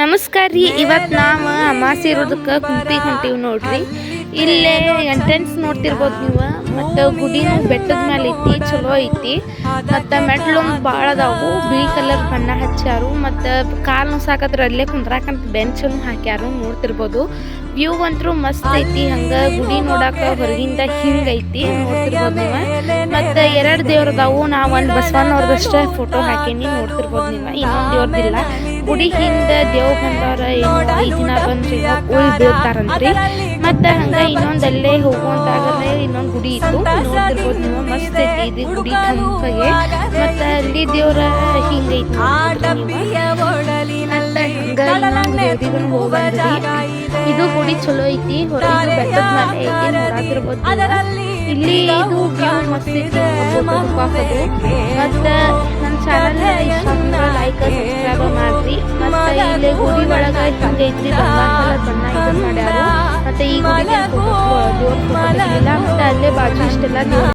ನಮಸ್ಕಾರ ರೀ ಇವತ್ತು ನಾವು ಅಮಾಸೆ ಇರೋದಕ್ಕೆ ಕುಂಪಿ ಹೊಂಟೀವಿ ನೋಡ್ರಿ. ಇಲ್ಲೇ ಎಂಟ್ರೆನ್ಸ್ ನೋಡ್ತಿರ್ಬೋದು ನೀವು, ಮತ್ತು ಗುಡಿನೂ ಬೆಟ್ಟದ ಮೇಲೆ ಐತಿ, ಚಲೋ ಐತಿ. ಮತ್ತು ಮೆಟ್ಲು ಭಾಳ ಅದಾವು ಬಿಳಿ ಕಲರ್ ಬಣ್ಣ ಹಚ್ಚಾರು, ಮತ್ತು ಕಾಲು ಸಾಕತ್ರ ಅಲ್ಲೇ ಕುಂದ್ರಾಕಂತ ಬೆಂಚನ್ನು ಹಾಕ್ಯಾರು, ನೋಡ್ತಿರ್ಬೋದು. ವ್ಯೂ ಅಂತೂ ಮಸ್ತ್ ಐತಿ ಹಂಗ ಗುಡಿ ನೋಡಾಕ ಹೊರಗಿಂದ ಹಿಂಗ್ ಐತಿ ನೋಡ್ತಿರ್ಬೋದು ನೀವ. ಮತ್ತ ಎರಡು ದೇವ್ರದಾವು ನಾ ಒಂದು ಬಸವಣ್ಣವ್ರದಷ್ಟೇ ಫೋಟೋ ಹಾಕೀನಿ ನೋಡ್ತಿರ್ಬೋದು ನೀವ. ಇನ್ನೊಂದ್ ದೇವ್ರದಿಲ್ಲ. ಗುಡಿ ಹಿಂದ ದೇವ್ ಬಂದವ್ರ ಏನು ಐದು ದಿನ ಬಂದ್ರಿ ಉಳಿ ಬೀಳ್ತಾರಂತ್ರಿ. ಮತ್ತ ಹಂಗ ಇನ್ನೊಂದ್ ಇನ್ನೊಂದಲ್ಲೇ ಹೋಗುವಂತಾಗಲೇ ಇನ್ನೊಂದು ಗುಡಿ ಇತ್ತು. ನೋಡ್ತಿರ್ಬೋದು ನೀವು ಮಸ್ತ್ ಐತಿ ಇದು ಗುಡಿ ತಂಪಗೆ ಮತ್ತ ಅಲ್ಲಿ ದೇವ್ರ ಹಿಂಗೈತಿ ಇದು ಗುಡಿ ಚಲೋ ಐತಿ ಹೊರಗೆ ಬೆಟ್ಟದ ಮೇಲೆ ಐತಿ ನೋಡಾತಿರ್ಬೋದು ನೀವು. ಇಲ್ಲಿ ಇದು ವ್ಯೂ ಮಸ್ತ್ ಐತಿ ಹಾಕೋದು ಮತ್ತು ನನ್ನ ಚಾನಲ್ ಇಷ್ಟ ಲೈಕ್ ಸಬ್ಸ್ಕ್ರೈಬ್ ಮಾಡ್ರಿ. ಮತ್ತು ಇಲ್ಲಿ ಗುಡಿ ಒಳಗೆ ಐತಿ ಬಣ್ಣ ಇದನ್ನ ಮಾಡ್ಯಾರು ಮತ್ತು ಈ ಗುಡಿ ದೇವ್ರ ಫೋಟೋ ಮತ್ತು ಅಲ್ಲೇ ಬಾಜು ಇಷ್ಟೆಲ್ಲ ದೇವ್ರ